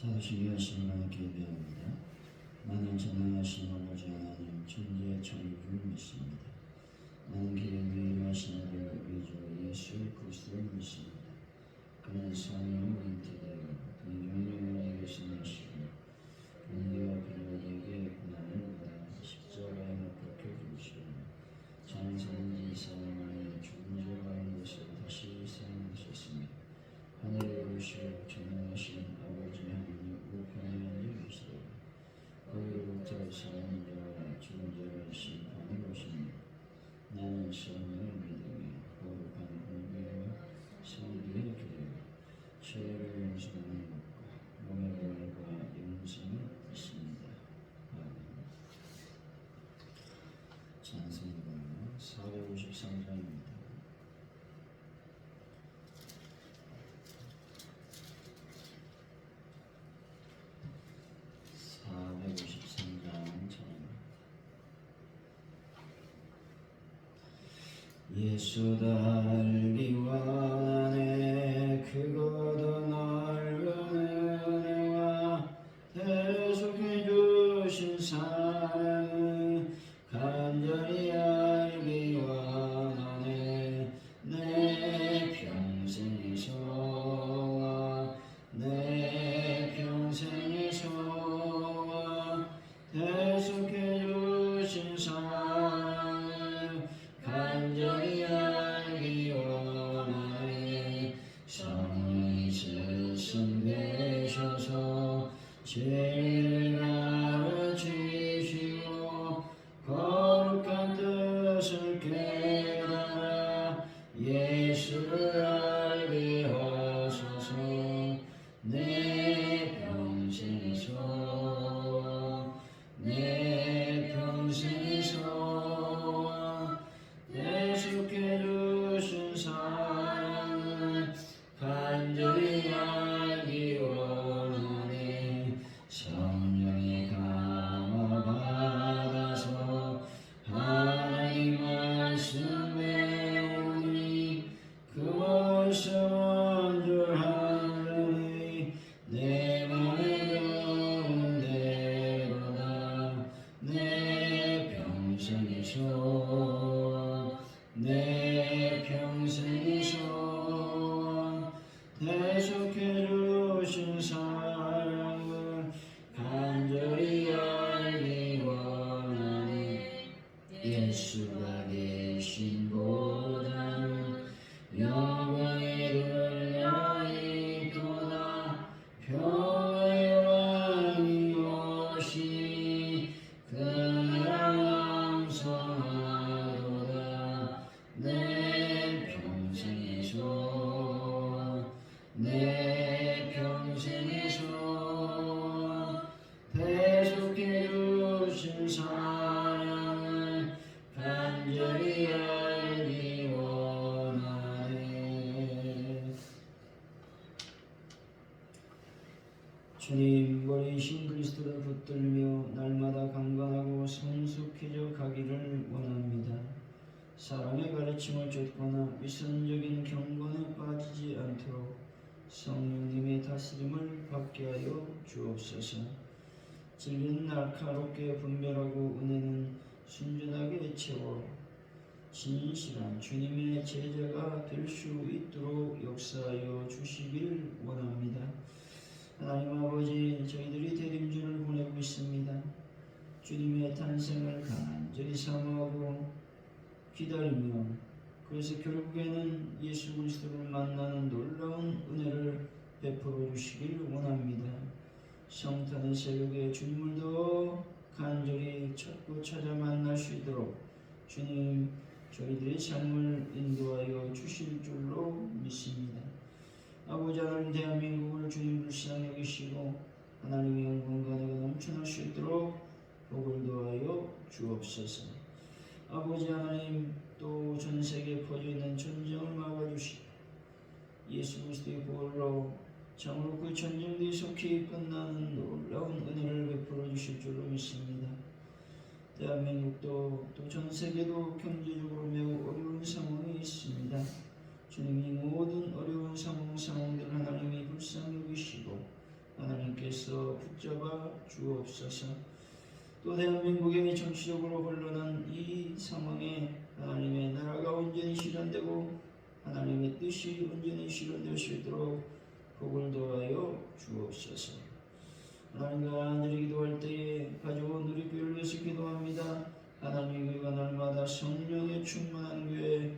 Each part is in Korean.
사도시 위하신 하나님께 예배합니다. 나는 전능하신 아버지 하나님 천지의 창조주를 믿습니다. 나는 길에 위임하신 아들 우리 주 예수 그리스도를 믿습니다. 그는 성령 인태되어 동정령을 계시나시고 은혜와 그리스도에게 고난을 받아 십자가에 못 박혀 죽으시고 장사된 지 사망하여 죽은 자 가운데서 다시 살아나셨습니다. 하늘에 오시고 전능하신 아버지 하나님 우편에 앉아 계시도록 거기로부터 사는 자와 죽은 자를 심판해 오십니다. 나는 성령을 믿으며 거룩한 공개와 성기의 교회와 죄를 것과 몸의 영생을 믿습니다. 아멘. 찬송가 453장입니다. 453장 찬양 예수 달기 원 성령님의 다스림을 받게 하여 주옵소서. 진리는 날카롭게 분별하고 은혜는 순전하게 채워 진실한 주님의 제자가 될 수 있도록 역사하여 주시길 원합니다. 하나님 아버지 저희들이 대림주를 보내고 있습니다. 주님의 탄생을 간절히 사모하고 기다리며 그래서 결국에는 예수 그리스도를 만나는 놀라운 은혜를 베풀어 주시길 원합니다. 성탄의 새벽에 주님을 더 간절히 찾고 찾아 만날 수 있도록 주님 저희들의 삶을 인도하여 주실 줄로 믿습니다. 아버지 하나님 대한민국을 주님 불쌍히 여기시고 하나님의 영광과 내가 넘쳐날 수 있도록 복을 더하여 주옵소서. 아버지 하나님 또 전 세계에 퍼져 있는 전쟁을 막아주시고 예수 그리스도의 보혈로 참으로 그 전쟁들이 속히 끝나는 놀라운 은혜를 베풀어 주실 줄로 믿습니다. 대한민국도 또 전 세계도 경제적으로 매우 어려운 상황이 있습니다. 주님이 모든 어려운 상황 상황들을 하나님이 불쌍히 여기시고 하나님께 주께서 붙잡아 주옵소서. 또 대한민국의 정치적으로 흘러난 이 상황에 하나님의 나라가 온전히 실현되고 하나님의 뜻이 온전히 실현될 수 있도록 복을 도하여 주옵소서. 하나님과 하늘이 기도할 때에 가져온 우리 교회를 위해서 기도합니다. 하나님의 교회가 날마다 성령의 충만한 교회,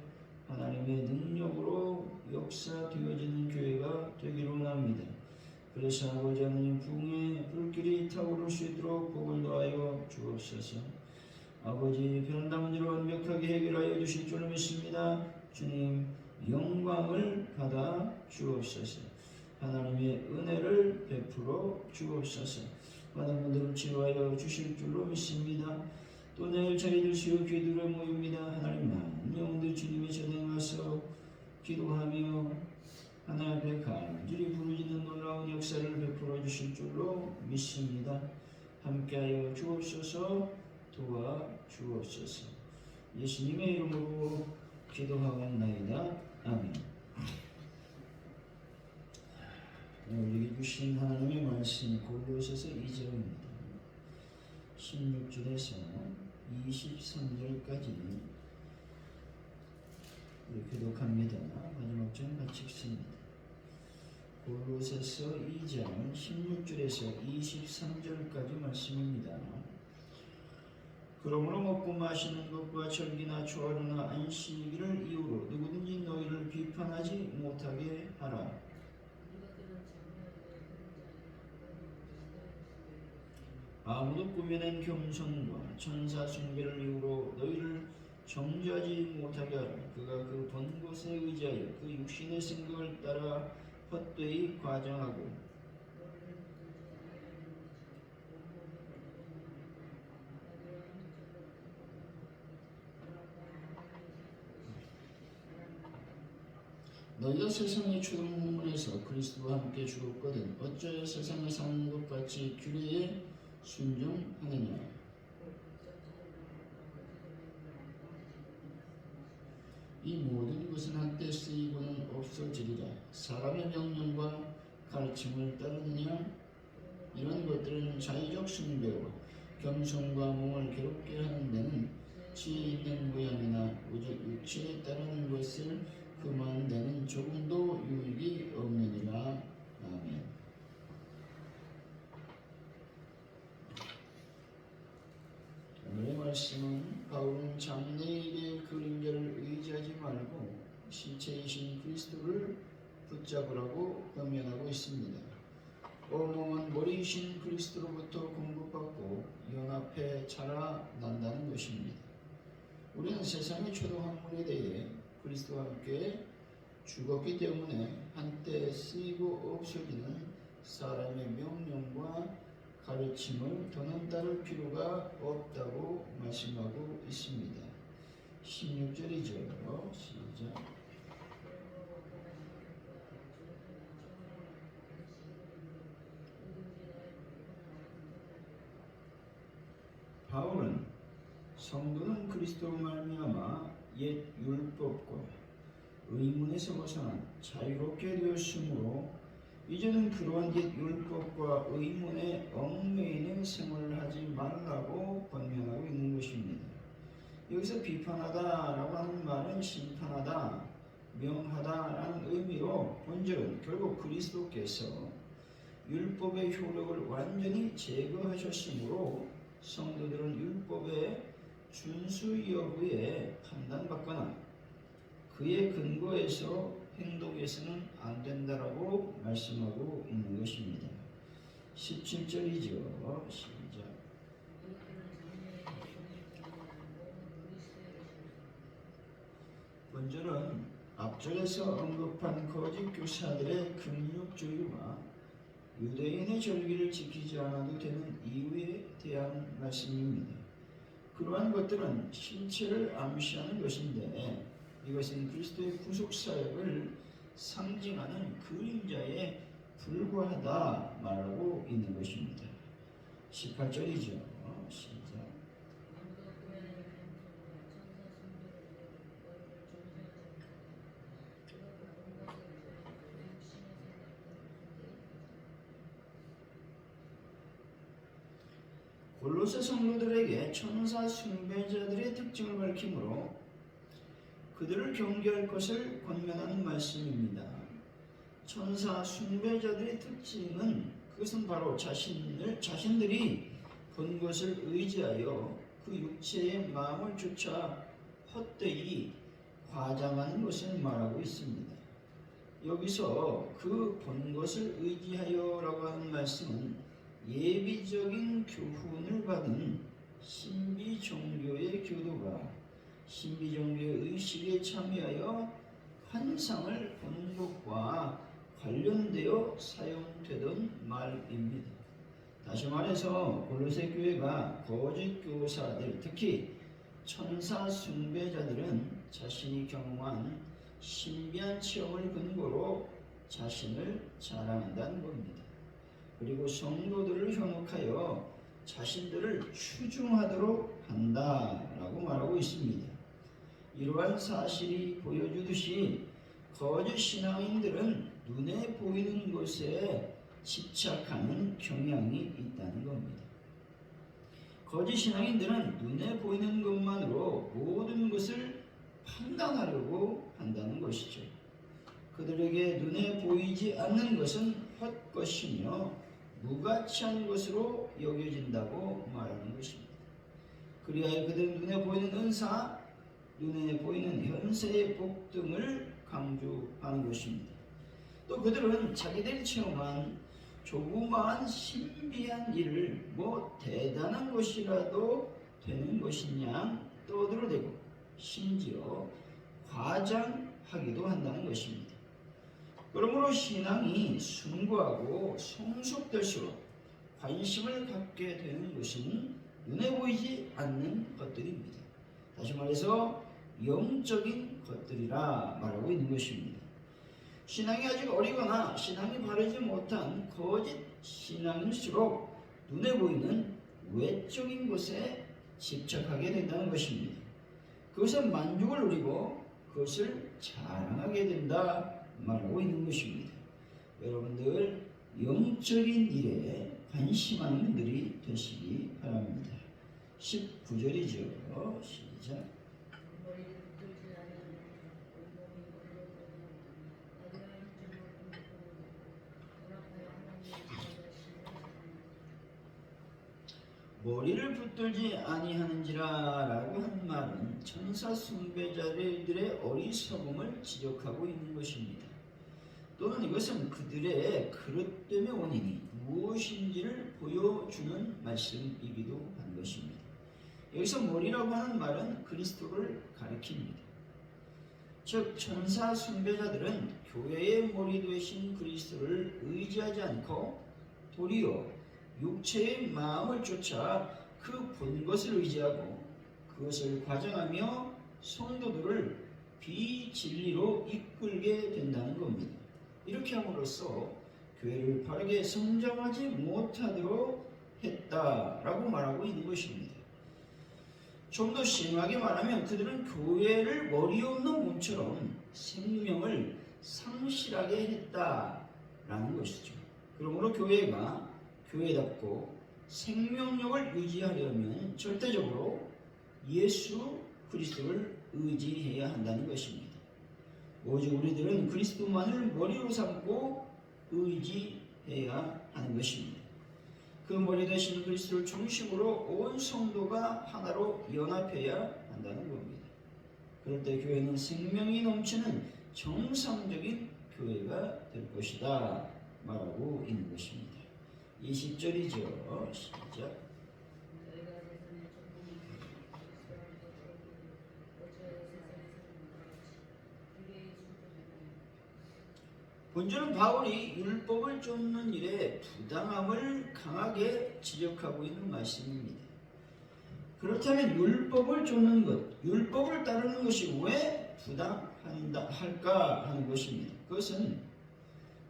하나님의 능력으로 역사되어지는 교회가 되기를 원합니다. 그래서 아버지 하나님 부흥의 불길이 타오를 수 있도록 복을 도하여 주옵소서. 아버지 변함 문제를 완벽하게 해결하여 주실 줄 믿습니다. 주님 영광을 받아 주옵소서. 하나님의 은혜를 베풀어 주옵소서. 많은 분들을 치유하여 주실 줄로 믿습니다. 또 내일 저희들 수요 기도를 모입니다. 하나님 많은 영혼들 주님의 전에 와서 기도하며 하나님 앞에 간절히 부르짖는 놀라운 역사를 베풀어 주실 줄로 믿습니다. 함께하여 주옵소서 도와 주옵소서. 예수님의 이름으로 기도하옵나이다. 아멘. 우리에게 주신 하나님의 말씀이 골로새서 2절입니다. 16절에서 23절까지 이렇게 독합니다. 마지막 절 같이 읽습니다. 골로새서 2장 16절에서 23절까지 말씀입니다. 그러므로 먹고 마시는 것과 절기나 초하루나 안식일을 이유로 누구든지 너희를 비판하지 못하게 하라. 아무도 꾸며낸 겸손과 천사 숭배를 이유로 너희를 정죄하지 못하게 하라. 그가 그본 것에 의지하여 그 육신의 생각을 따라 헛되이 과정하고 너희가 세상의 출문에서 그리스도와 함께 죽었거든 어찌하여 세상에 사는 것 같이 규례에 순종하느냐? 이 모든 것은 한때 쓰이고는 없어지리라. 사람의 명령과 가르침을 따르느냐? 이런 것들은 자의적 숭배와 겸손과 몸을 괴롭게 하는 데는 지혜 있는 모양이나 오직 육체에 따르는 것을 그만 데는 조금도 유익이 없느니라 아멘 오늘의 말씀은 바울은 장래일의 그림자를 의지하지 말고 실체이신 그리스도를 붙잡으라고 권면하고 있습니다. 온몸은 머리이신 그리스도로부터 공급받고 연합해 자라난다는 것입니다. 우리는 세상의 초도 학문에 대해 그리스도와 함께 죽었기 때문에 한때 쓰이고 없어지는 사람의 명령과 가르침을 더는 따를 필요가 없다고 말씀하고 있습니다. 16절이죠. 시작. 바울은 성도는 그리스도로 말미암아 옛 율법과 의문에서 벗어난 자유롭게 되었으므로 이제는 그러한 옛 율법과 의문에 얽매이는 생활을 하지 말라고 권면하고 있는 것입니다. 여기서 비판하다라고 하는 말은 심판하다, 명하다라는 의미로 본질은 결국 그리스도께서 율법의 효력을 완전히 제거하셨으므로 성도들은 율법의 준수 여부에 판단받거나 그의 근거에서 행동해서는 안 된다라고 말씀하고 있는 것입니다. 17절이죠. 시작. 먼저는 앞절에서 언급한 거짓 교사들의 금욕주의와 유대인의 절기를 지키지 않아도 되는 이유에 대한 말씀입니다. 그러한 것들은 신체를 암시하는 것인데 이것은 그리스도의 구속 사역을 상징하는 그림자에 불과하다 말하고 있는 것입니다. 18절이죠. 시작. 골로새 성도들에게 천사 숭배자들의 특징을 밝히므로 그들을 경계할 것을 권면하는 말씀입니다. 천사 숭배자들의 특징은 그것은 바로 자신을 자신들이 본 것을 의지하여 그 육체의 마음을 쫓아 헛되이 과장하는 것을 말하고 있습니다. 여기서 그 본 것을 의지하여라고 하는 말씀은 예비적인 교훈을 받은 신비 종교의 교도가 신비 종교의 의식에 참여하여 환상을 보는 것과 관련되어 사용되던 말입니다. 다시 말해서 골로새 교회가 거짓 교사들 특히 천사 숭배자들은 자신이 경험한 신비한 체험을 근거로 자신을 자랑한다는 겁니다. 그리고 성도들을 현혹하여 자신들을 추중하도록 한다라고 말하고 있습니다. 이러한 사실이 보여주듯이 거짓 신앙인들은 눈에 보이는 것에 집착하는 경향이 있다는 겁니다. 거짓 신앙인들은 눈에 보이는 것만으로 모든 것을 판단하려고 한다는 것이죠. 그들에게 눈에 보이지 않는 것은 헛것이며 무가치한 것으로 여겨진다고 말하는 것입니다. 그리하여 그들은 눈에 보이는 은사, 눈에 보이는 현세의 복 등을 강조하는 것입니다. 또 그들은 자기들이 체험한 조그마한 신비한 일을 뭐 대단한 것이라도 되는 것이냐 떠들어대고 심지어 과장하기도 한다는 것입니다. 그러므로 신앙이 숭고하고 성숙될수록 관심을 갖게 되는 것은 눈에 보이지 않는 것들입니다. 다시 말해서 영적인 것들이라 말하고 있는 것입니다. 신앙이 아직 어리거나 신앙이 바르지 못한 거짓 신앙일수록 눈에 보이는 외적인 것에 집착하게 된다는 것입니다. 그것은 만족을 누리고 그것을 자랑하게 된다 말하고 있는 것입니다. 여러분들 영적인 일에 관심하는 분들이 되시기 바랍니다. 19절이죠. 시작. 머리를 붙들지 아니하는지라라고 한 말은 천사 숭배자들의 어리석음을 지적하고 있는 것입니다. 또는 이것은 그들의 그릇됨의 원인이 무엇인지를 보여주는 말씀이기도 한 것입니다. 여기서 머리라고 하는 말은 그리스도를 가리킵니다. 즉 천사 숭배자들은 교회의 머리 되신 그리스도를 의지하지 않고 도리어 육체의 마음을 쫓아 그 본 것을 의지하고 그것을 과장하며 성도들을 비진리로 이끌게 된다는 겁니다. 이렇게 함으로써 교회를 바르게 성장하지 못하도록 했다라고 말하고 있는 것입니다. 좀 더 심하게 말하면 그들은 교회를 머리 없는 몸처럼 생명을 상실하게 했다라는 것이죠. 그러므로 교회가 교회답고 생명력을 유지하려면 절대적으로 예수 그리스도를 의지해야 한다는 것입니다. 오직 우리들은 그리스도만을 머리로 삼고 의지해야 하는 것입니다. 그 머리 대신 그리스도를 중심으로 온 성도가 하나로 연합해야 한다는 겁니다. 그럴 때 교회는 생명이 넘치는 정상적인 교회가 될 것이다 말하고 있는 것입니다. 20절이죠. 시작. 너희가 세상의 전부니 그리스도를 어찌하여 세상에 사는 것 같이 유리의 순종하며 본주는 바울이 율법을 쫓는 일에 부당함을 강하게 지적하고 있는 말씀입니다. 그렇다면 율법을 쫓는 것, 율법을 따르는 것이 왜 부당한다 할까 하는 것입니다. 그것은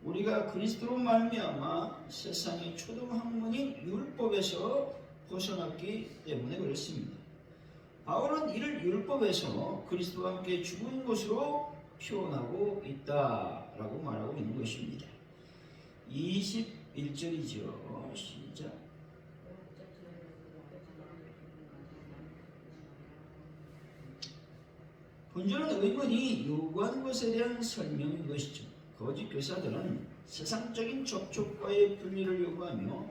우리가 그리스도로 말미암아 세상의 초등 학문인 율법에서 벗어났기 때문에 그렇습니다. 바울은 이를 율법에서 그리스도와 함께 죽은 것으로 표현하고 있다라고 말하고 있는 것입니다. 21절이죠. 시작. 본전은 의문이 요구하는 것에 대한 설명인 것이죠. 거짓 교사들은 세상적인 접촉과의 분리를 요구하며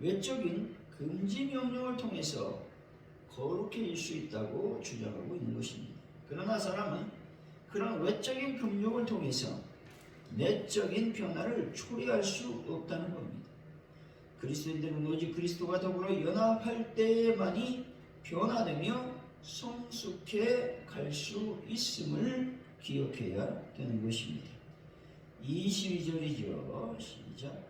외적인 금지 명령을 통해서 거룩해질 수 있다고 주장하고 있는 것입니다. 그러나 사람은 그런 외적인 금욕을 통해서 내적인 변화를 초래할 수 없다는 겁니다. 그리스도인들은 오직 그리스도와 더불어 연합할 때만이 변화되며 성숙해 갈 수 있음을 기억해야 되는 것입니다. 22절이죠. 시작.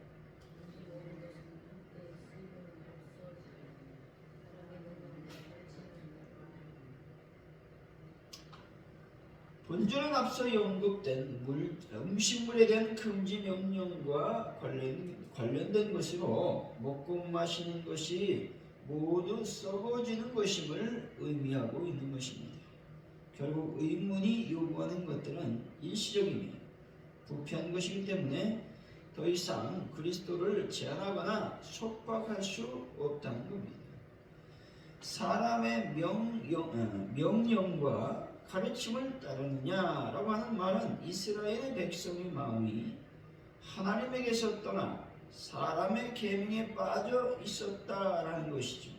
음식 먹는 것은 함께 수입은 없어지고 사람의 능력을 본절은 앞서 언급된 물, 음식물에 대한 금지 명령과 관련, 관련된 것으로 먹고 마시는 것이 모두 썩어지는 것임을 의미하고 있는 것입니다. 결국 의문이 요구하는 것들은 일시적이며 부패한 것이기 때문에 더 이상 그리스도를 제한하거나 속박할 수 없다는 겁니다. 사람의 명령, 어, 명령과 가르침을 따르느냐라고 하는 말은 이스라엘의 백성의 마음이 하나님에게서 떠나 사람의 계명에 빠져 있었다라는 것이죠.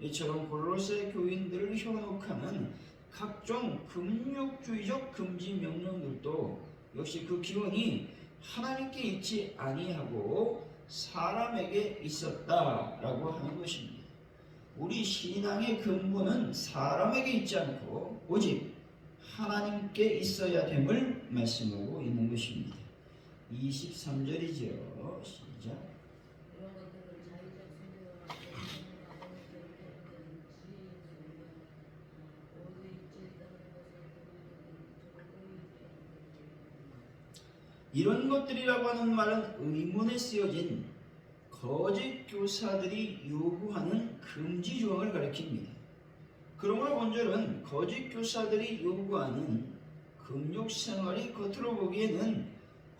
이처럼 골로새 교인들을 현혹하는 각종 금욕주의적 금지 명령들도 역시 그 기원이 하나님께 있지 아니하고 사람에게 있었다라고 하는 것입니다. 우리 신앙의 근본은 사람에게 있지 않고 오직 하나님께 있어야 됨을 말씀하고 있는 것입니다. 23절이죠. 시작. 이런 것들이라고 하는 말은 의문에 쓰여진 거짓 교사들이 요구하는 금지 조항을 가리킵니다. 그러므로 본절은 거짓 교사들이 요구하는 금욕 생활이 겉으로 보기에는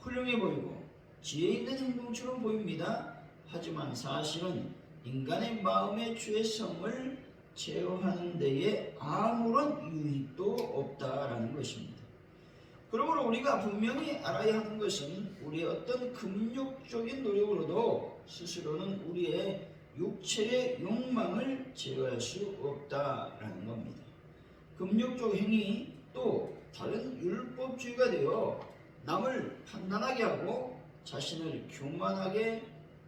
훌륭해 보이고 지혜 있는 행동처럼 보입니다. 하지만 사실은 인간의 마음의 죄성을 제어하는 데에 아무런 유익도 없다라는 것입니다. 그러므로 우리가 분명히 알아야 하는 것은 우리의 어떤 금욕적인 노력으로도 스스로는 우리의 육체의 욕망을 제어할 수 없다라는 겁니다. 금욕적 행위 또 다른 율법주의가 되어 남을 판단하게 하고 자신을 교만하게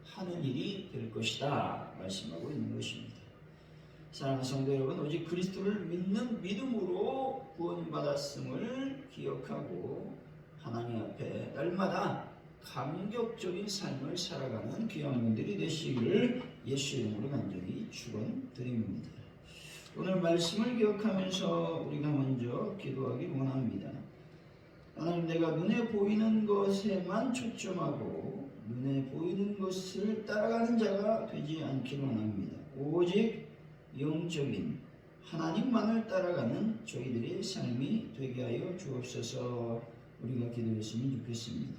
하는 일이 될 것이다 말씀하고 있는 것입니다. 사랑하는 성도 여러분, 오직 그리스도를 믿는 믿음으로 구원받았음을 기억하고 하나님 앞에 날마다 감격적인 삶을 살아가는 귀한 분들이 되시기를 예수 이름으로 간절히 축원드립니다. 오늘 말씀을 기억하면서 우리가 먼저 기도하기 원합니다. 하나님 내가 눈에 보이는 것에만 초점하고 눈에 보이는 것을 따라가는 자가 되지 않기를 원합니다. 오직 영적인 하나님만을 따라가는 저희들의 삶이 되게 하여 주옵소서 우리가 기도했으면 좋겠습니다.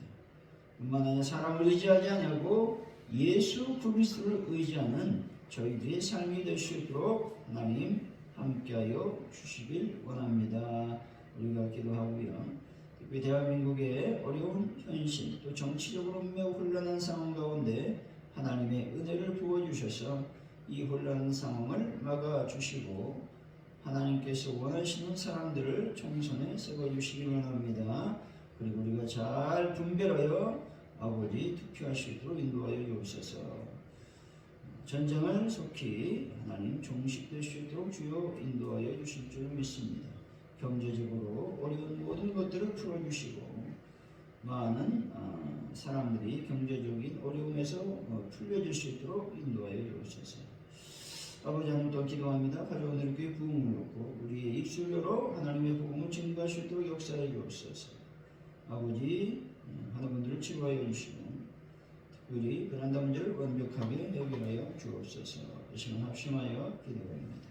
뿐만 아니라 사람을 의지하지 않냐고 예수 그리스도를 의지하는 저희들의 삶이 될 수 있도록 하나님 함께하여 주시길 원합니다. 우리가 기도하고요. 특히 대한민국의 어려운 현실 또 정치적으로 매우 혼란한 상황 가운데 하나님의 은혜를 부어주셔서 이 혼란한 상황을 막아주시고 하나님께서 원하시는 사람들을 총선에 세워 주시기 원합니다. 그리고 우리가 잘 분별하여 아버지 있도록 인도하여 주옵소서. 전쟁을 속히 하나님 종식될 수 있도록 주여 인도하여 주실 줄 믿습니다. 경제적으로 어려운 모든 것들을 풀어주시고 많은 어, 사람들이 경제적인 어려움에서 어, 풀려질 수 있도록 인도하여 주옵소서. 아버지 하나님 더 기도합니다. 이렇게 부흥을 놓고 우리의 입술로 하나님의 복음을 증거할 수 있도록 역사해 주옵소서. 아버지 음, 하는 분들을 치료하여 주시고 특별히 베란다 문제를 완벽하게 해결하여 주옵소서. 이 시간 합심하여 기도합니다.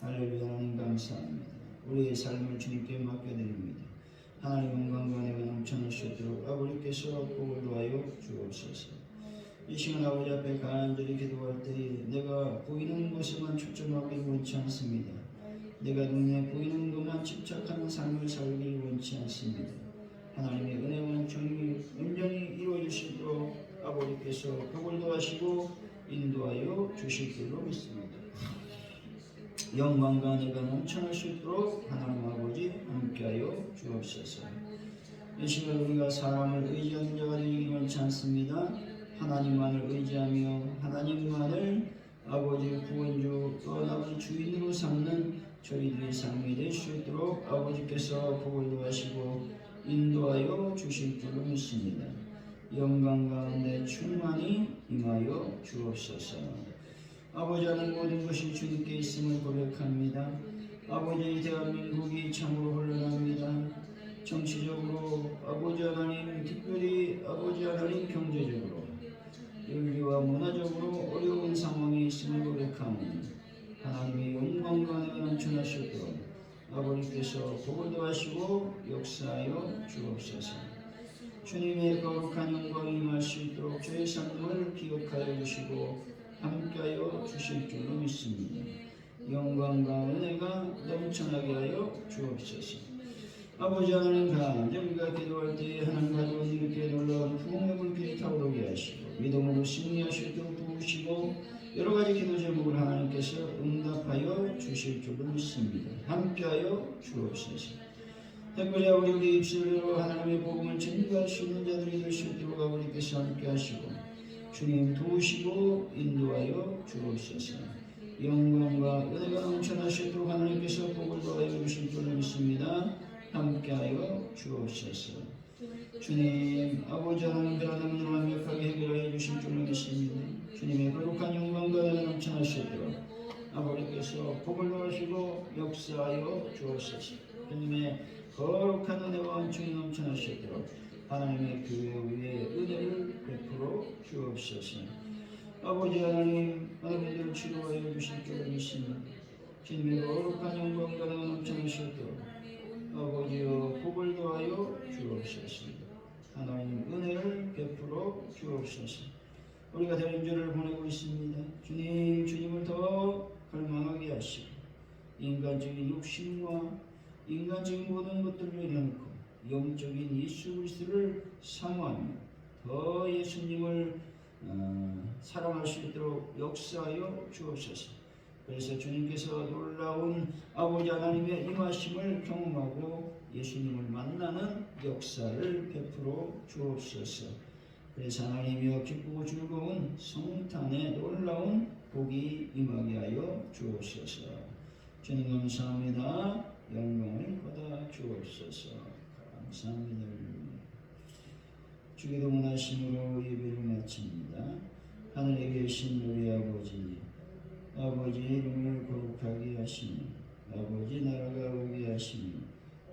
할렐루야 하나님 감사합니다. 우리의 삶을 주님께 맡겨드립니다. 하나님 영광과 내가 넘쳐날 수 있도록 아버지께서 복을 도하여 주옵소서. 이 시간 아버지 앞에 간절히 기도할 때에 내가 보이는 것에만 초점하기 원치 않습니다. 내가 눈에 보이는 것만 집착하는 삶을 살길 원치 않습니다. 하나님의 은혜와 정이 온전히 이루어지시도록 아버지께서 복을 도하시고 인도하여 주실 줄로 믿습니다. 영광과 내가 넘쳐날 수 있도록 하나님 아버지 함께하여 주옵소서. 이 시간 우리가 사람을 의지하는 자가 되기 원치 않습니다. 하나님만을 의지하며 하나님만을 아버지 구원주 또 아버지 주인으로 삼는 저희들의 삶이 될 수 있도록 아버지께서 복을 도하시고 인도하여 주실 줄로 믿습니다. 영광 가운데 충만히 임하여 주옵소서. 아버지 하는 모든 것이 주님께 있음을 고백합니다. 아버지 대한민국이 참으로 혼란합니다. 정치적으로 아버지 하나님 특별히 아버지 하나님 경제적으로 윤리와 문화적으로 어려운 상황에 있음을 고백하니 하나님의 영광과 내가 넘쳐나셨도록 아버지께서 복을 도하시고 역사하여 주옵소서. 주님의 거룩한 영광이 임할 수 있도록 저의 삶을 기억하여 주시고 함께하여 주실 줄로 믿습니다. 영광과 은혜가 넘쳐나게 하여 주옵소서. 아버지 하나님 가운데 우리가 기도할 때 하나님 가져온 이렇게 놀라운 부흥의 불길이 타오르게 하시고 믿음으로 승리하시도록 도우시고 여러 가지 기도 제목을 하나님께서 응답하여 주실 줄로 믿습니다. 함께하여 주옵소서. 특별히 우리 우리 입술로 하나님의 복음을 전가할 수 있는 자들이 될 수 있도록 아버지께서 함께하시고 주님 도우시고 인도하여 주옵소서. 영광과 은혜가 넘쳐나시도록 하나님께서 복을 더하여 주실 줄로 믿습니다. 함께하여 주옵소서. 주님 아버지 하나님 변화된 문을 완벽하게 해결하여 주실 줄로 믿습니다. 주님의 거룩한 영광과 넘쳐나시도록 아버지께서 복을 더하시고 역사하여 주옵소서. 주님의 거룩한 은혜와 은총이 넘쳐나시도록 하나님의 교회 위에 은혜를 베풀어 주옵소서. 아버지 하나님 하나님들 치료하여 주실 줄로 믿습니다. 주님의 거룩한 영광과 넘쳐나시도록 아버지여 복을 더하여 주옵소서. 하나님 은혜를 베풀어 주옵소서. 우리가 대림절을 보내고 있습니다. 주님, 주님을 더 갈망하게 하시고 인간적인 욕심과 인간적인 모든 것들을 내려놓고 영적인 예수 그리스도를 사모하며 더 예수님을 어, 사랑할 수 있도록 역사하여 주옵소서. 그래서 주님께서 놀라운 아버지 하나님의 임하심을 경험하고 예수님을 만나는 역사를 베풀어 주옵소서. 그래서 하나님이여 기쁘고 즐거운 성탄의 놀라운 복이 임하게 하여 주옵소서. 주님 감사합니다. 영광을 받아 주옵소서. 감사합니다. 주기도 원하심으로 예배를 마칩니다. 하늘에 계신 우리 아버지 아버지 이름을 거룩하게 하시니 아버지 나라가 오게 하시니